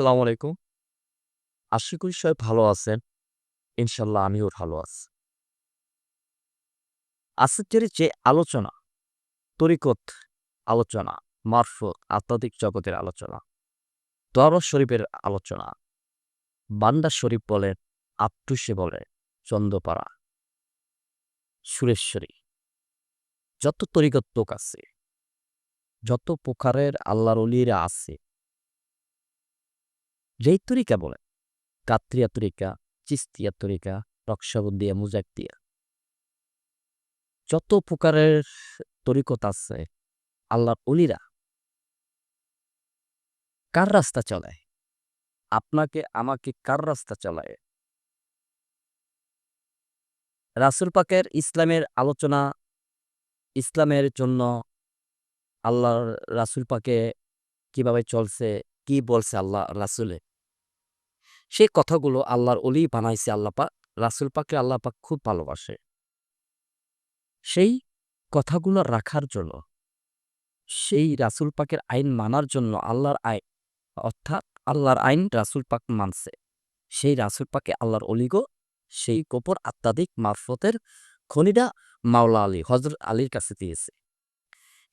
আসসালামু আলাইকুম। আশা সবাই ভালো আছেন। ইনশাল্লাহ আমিও ভালো আছি। আজকের যে আলোচনা, তরিকত আলোচনা, মারফত, আধ্যাত্মিক জগতের আলোচনা, দরবার শরীফের আলোচনা, বান্ডার শরীফ বলেন, আপ্টুসে বলে, চন্দ্রপাড়া, সুরেশ্বরী, যত তরিকত লোক আছে, যত প্রকারের আল্লাহর অলিরা আছে, যেই তরিকা বলে। কাত্রিয়া তরিকা চিস্তিয়া তরিকা নকশাবন্দিয়া মুজাকতিয়া যত প্রকারের তরিকত আছে, আল্লাহর অলিরা কার রাস্তা চলায়? আপনাকে, আমাকে কার রাস্তা চলায়? রাসুল পাকের ইসলামের আলোচনা, ইসলামের জন্য আল্লাহর রাসুল পাকে কীভাবে চলছে, কি বলছে আল্লাহ রাসুলে? সেই কথাগুলো আল্লাহর অলি বানাইছে আল্লাহ পাক, রাসুল পাকে আল্লাহ পাক খুব ভালোবাসে। সেই কথাগুলো রাখার জন্য, সেই রাসুল পাকের আইন মানার জন্য আল্লাহর আইন অর্থাৎ আল্লাহর আইন রাসুল পাক মানছে। সেই রাসুল পাকে আল্লাহর অলিগো সেই গোপর আত্মাধিক মারফতের খনিটা মাওলা আলী হজরত আলীর কাছে দিয়েছে।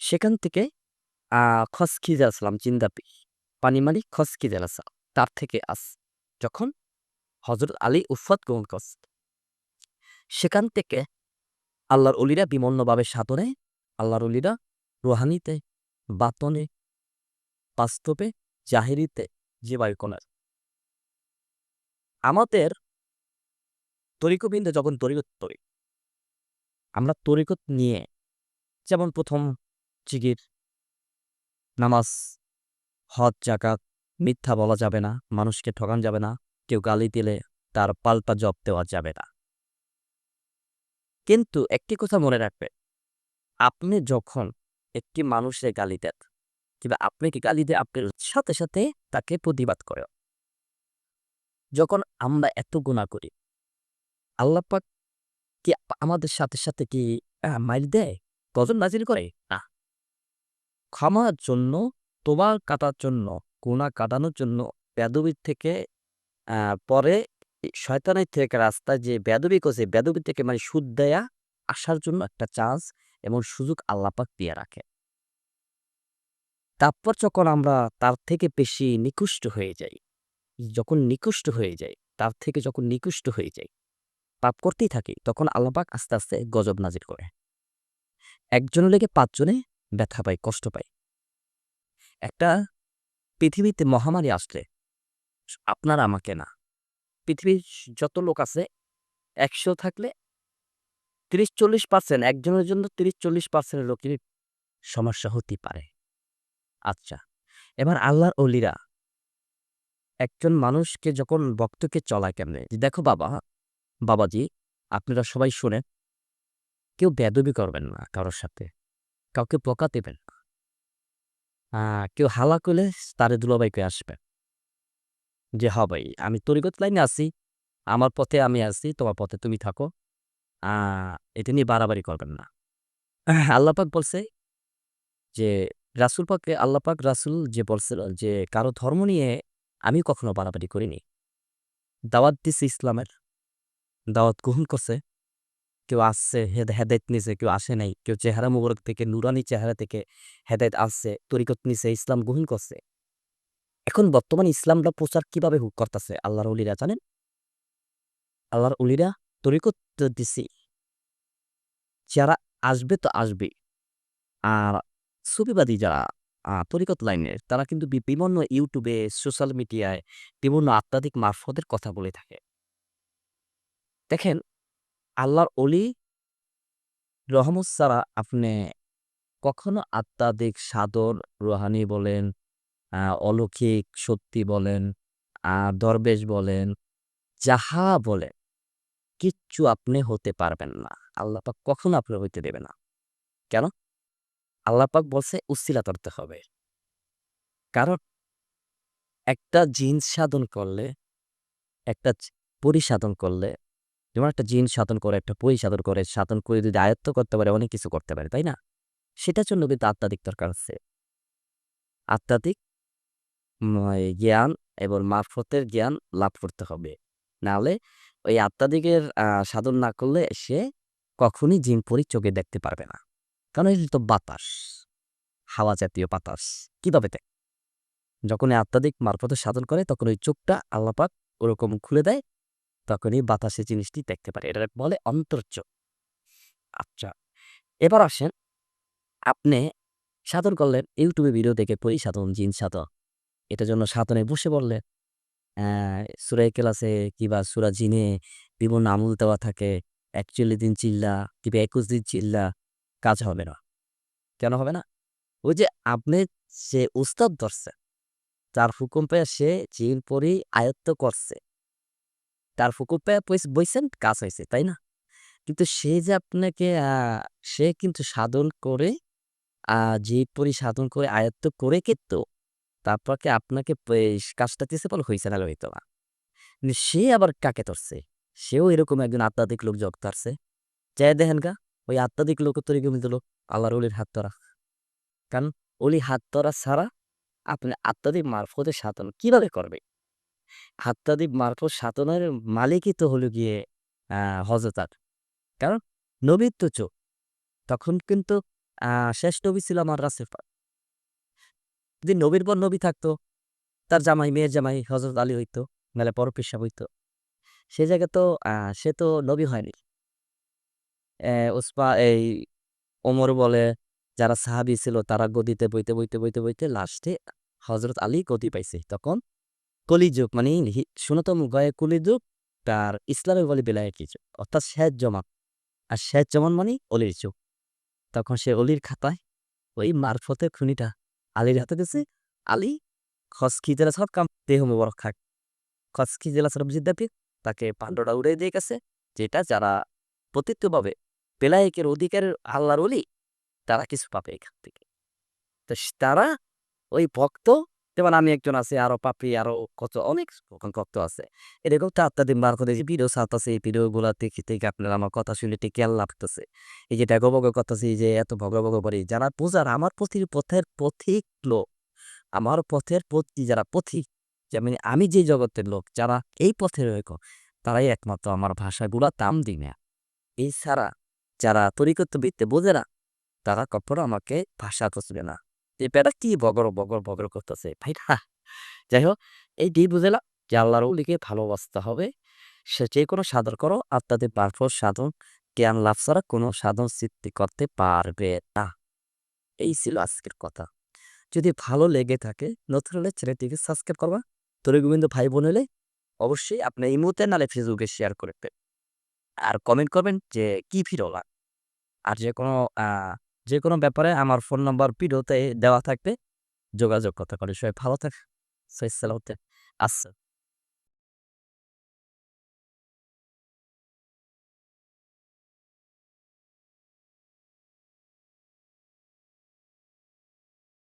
সেখান থেকে খসখিজা আসলাম জিন্দাপি। পানিমালি খসখিজা আসলাম তার থেকে আস যখন হজরত আলী উফাত গ্রহণ করছে, সেখান থেকে আল্লাহর অলিরা বিমন্নভাবে সাধনে, আল্লাহর অলিরা রোহানিতে, বাতনে, বাস্তবে, জাহিরিতে যে বায়ুকণার। আমাদের তরিকবিন্দে যখন তরিকত তরি, আমরা তরিকত নিয়ে যেমন প্রথম জিগির নামাজ, হজ জাকাত মিথ্যা বলা যাবে না, মানুষকে ঠকান যাবে না, কেউ গালি দিলে তার পাল্টা জব দেওয়া যাবে না। কিন্তু একটি কথা মনে রাখবে, আপনি যখন একটি মানুষের গালি দেন, কিংবা আপনি কি গালি দিয়ে আপনার সাথে সাথে তাকে প্রতিবাদ করে যখন আমরা এত গুণা করি আল্লাপাক কি আমাদের সাথে সাথে কি মাইল দেয়? গজল নাজিল করে? না। ক্ষমার জন্য তোমার কাটার জন্য গুণা কাটানোর জন্য বেদবির থেকে পরে শয়তানের থেকে রাস্তায় যে বেদবি করছে বেদবি থেকে মানে সুদ দেয়া আসার জন্য একটা চান্স এবং সুযোগ আল্লাপাক দিয়ে রাখে। তারপর যখন আমরা তার থেকে বেশি নিকুষ্ট হয়ে যাই, যখন নিকুষ্ট হয়ে যাই, তার থেকে যখন নিকুষ্ট হয়ে যাই, পাপ করতেই থাকি, তখন আল্লাপাক আস্তে আস্তে গজব নাজির করে। একজনের লেগে পাঁচজনে ব্যথা পায়, কষ্ট পায়। একটা পৃথিবীতে মহামারী আসলে, আপনার আমাকে না। পৃথিবীর যত লোক আছে, একশো থাকলে তিরিশ চল্লিশ পার্সেন্ট একজনের জন্য তিরিশ চল্লিশ পার্সেন্ট লোকের সমস্যা হতে পারে। আচ্ছা এবার আল্লাহর অলিরা, একজন মানুষকে যখন বক্তকে চলায় কেমনে? দেখো বাবা, বাবাজি, আপনারা সবাই শুনে কেউ বেদবি করবেন না কারোর সাথে, কাউকে পোকা দেবেন না। কেউ হালা করলে তারে দুলাবাইকে আসবে। যে হ আমি তরিগত লাইনে আছি, আমার পথে আমি আছি, তোমার পথে তুমি থাকো। এটা নিয়ে বাড়াবাড়ি করবেন না। আল্লাপাক বলছে যে, রাসুল পাকে, আল্লাপাক রাসুল যে বলছিল যে কারও ধর্ম নিয়ে আমি কখনো বাড়াবাড়ি করিনি। দাওয়াত দিছে ইসলামের, দাওয়াত গ্রহণ করছে। কেউ আসছে হেদায়ত নিছে, কেউ আসে নাই, কেউ চেহারা মুবারক থেকে, নুরানি চেহারা থেকে হেদায়ত আসছে, তরিকত নিছে, ইসলাম গ্রহণ করছে। এখন বর্তমান ইসলামটা প্রচার কীভাবে করতেছে আল্লাহর উলিরা জানেন? আল্লাহর উলিরা তরিকত দিছি। যারা আসবে তো আসবে। আর সুবিবাদী যারা তরিকত লাইনের, তারা কিন্তু বিভিন্ন ইউটিউবে, সোশ্যাল মিডিয়ায় বিভিন্ন আত্মাধিক মারফতের কথা বলে থাকে। দেখেন আল্লাহর অলি রহমত ছাড়া আপনি কখনো আত্মাধিক সাদর রোহানি বলেন অলৌকিক সত্যি বলেন দরবেশ বলেন, যাহা বলেন, কিচ্ছু আপনি হতে পারবেন না। আল্লাপাক কখনো আপনি হইতে দেবে না। কেন? আল্লাপাক বলছে উসিলা করতে হবে। কারণ একটা জিন সাধন করলে, একটা পরিসাধন করলে যেমন একটা জিন সাধন করে একটা পরি সাধন করে সাধন করে যদি আয়ত্ত করতে পারে অনেক কিছু করতে পারে তাই না সেটার জন্য কিন্তু আত্মাধিক দরকার আছে আত্মাধিক জ্ঞান এবং মারফতের জ্ঞান লাভ করতে হবে। নাহলে ওই আত্মাদিকের সাধন না করলে সে কখনই জিন পরি চোখে দেখতে পারবে না। কারণ এটা তো বাতাস, হাওয়া জাতীয় বাতাস। কীভাবে দেখ যখন এই আত্মাদিক মারফতে সাধন করে তখন ওই চোখটা আল্লাপাক ওরকম খুলে দেয়, তখনই বাতাসে জিনিসটি দেখতে পারে। এটাকে বলে অন্তরচোখ। আচ্ছা, এবার আসেন আপনে সাধন করলেন, ইউটিউবে ভিডিও দেখে পড়ি সাধন, জিন সাধন। এটার জন্য সাধনে বসে পড়লেন। অ্যা সূরা ইখলাসে কিংবা সূরা জিনে বিভিন্ন আমল দেওয়া থাকে। ৪১ দিন চিল্লা কিংবা ২১ দিন চিল্লা, কাজ হবে না। কেন হবে না? ওই যে আপনি যে উস্তাদ ধরছে, তার হুকুম পেয়ে সে জিন পরি আয়ত্ত করছে। তার বইস বইছেন, কাজ হয়েছে তাই না? কিন্তু সে যে আপনাকে সে কিন্তু সাধন করে জিন পরি সাধন করে আয়ত্ত করে কিন্তু তারপর কি আপনাকে কাজটা দিছে বলে হইতো না। কিন্তু সে আবার কাকে ধরছে? সেও এরকম একজন আধ্যাত্মিক লোক যোগ ধরছে। যাইয়া দেখেন গা, ওই আধ্যাত্মিক লোকও তো এরকমই লোক, আল্লাহর ওলির হাত ধরা। কারণ অলি হাত ধরা ছাড়া আপনি আত্মাদিক মারফতে সাধন কীভাবে করবে? আত্মাদিক মারফত সাধনের মালিকই তো হলো গিয়ে আদম। কারণ নবীর তো চোখ। তখন কিন্তু শেষ নবী ছিল আমার পাক। যদি নবীর পর নবী থাকতো, তার জামাই, মেয়ের জামাই হযরত আলী হইতো, নাহলে বড় পেশাব হইতো। সে জায়গায় তো সে তো নবী হয়নি। ওসমা এই ওমর বলে যারা সাহাবি ছিল তারা গদিতে বইতে, বইতে, বইতে, বইতে লাস্টে হজরত আলী গদি পাইছে। তখন কলিযুগ মানে শূন্যতম গয়ে কলিযুগ তার ইসলামে বলে বেলায়েতি যুগ। অর্থাৎ শেষ জমান। আর শেষ জমান মানে অলির যুগ। তখন সে অলির খাতায় ওই মারফতের খনিটা আলীর হাতে দিছে। আলী খসকি জেলা সব কাম দেহ মোবারক খাক। খসকি জেলা সরবজিদ দাবি তাকে পাণ্ডটা উড়াই দিয়ে গেছে। যেটা যারা পতিতভাবে বেলায়েকের অধিকারের আল্লাহর অলি, তারা কিছু পাবে এখান থেকে। তো তারা ওই ভক্ত যেমন আমি একজন আছি, আরও পাপী আরও কত অনেক ভক্ত আছে। এরকম তো আত্মাদিক মারফতে যে ভিডিও ছাড়তাছে, এই ভিডিওগুলা দেখে, দেখে আপনারা আমার কথা শুনে একটু কেয়ার লাগতেছে। এই যে ড্যাগো বগো করতেছি, যে এত ভগ, ভগ করি, যারা পূজার আমার প্রতি পথের পথিক লোক, আমার পথের পথি যারা পথিক, যেমন আমি যে জগতের লোক, যারা এই পথে ঐক্য, তারাই একমাত্র আমার ভাষাগুলা দাম দিই না। এছাড়া যারা তরিকতবিদ্যা বোঝে না, তারা কখনো আমাকে ভাষা বুঝবে না। এই বেটা কি বগর, বগর, বগর করতেছে, ভাই না? যাই হোক, এই এইটাই বুঝালাম যে আল্লাহর ওলিকে ভালোবাসতে হবে। সে যেকোনো সাধন করো, আত্মাদিক মারফত সাধন জ্ঞান লাভ ছাড়া কোনো সাধন সিদ্ধি করতে পারবে না। এই ছিল আজকের কথা। যদি ভালো লেগে থাকে, নতুন হলে চ্যানেলটিকে সাবস্ক্রাইব করবা। তরিগোবিন্দ ভাই বোন হলে অবশ্যই আপনি ইমোতে নাহলে ফেসবুকে শেয়ার করবেন। আর কমেন্ট করবেন যে কি লাগ আর যেকোনো আ যেকোনো ব্যাপারে আমার ফোন নাম্বার ভিডিওতে দেওয়া থাকবে। যোগাযোগ কথা করে সবাই ভালো থাক সহিহ সালামতে আচ্ছা।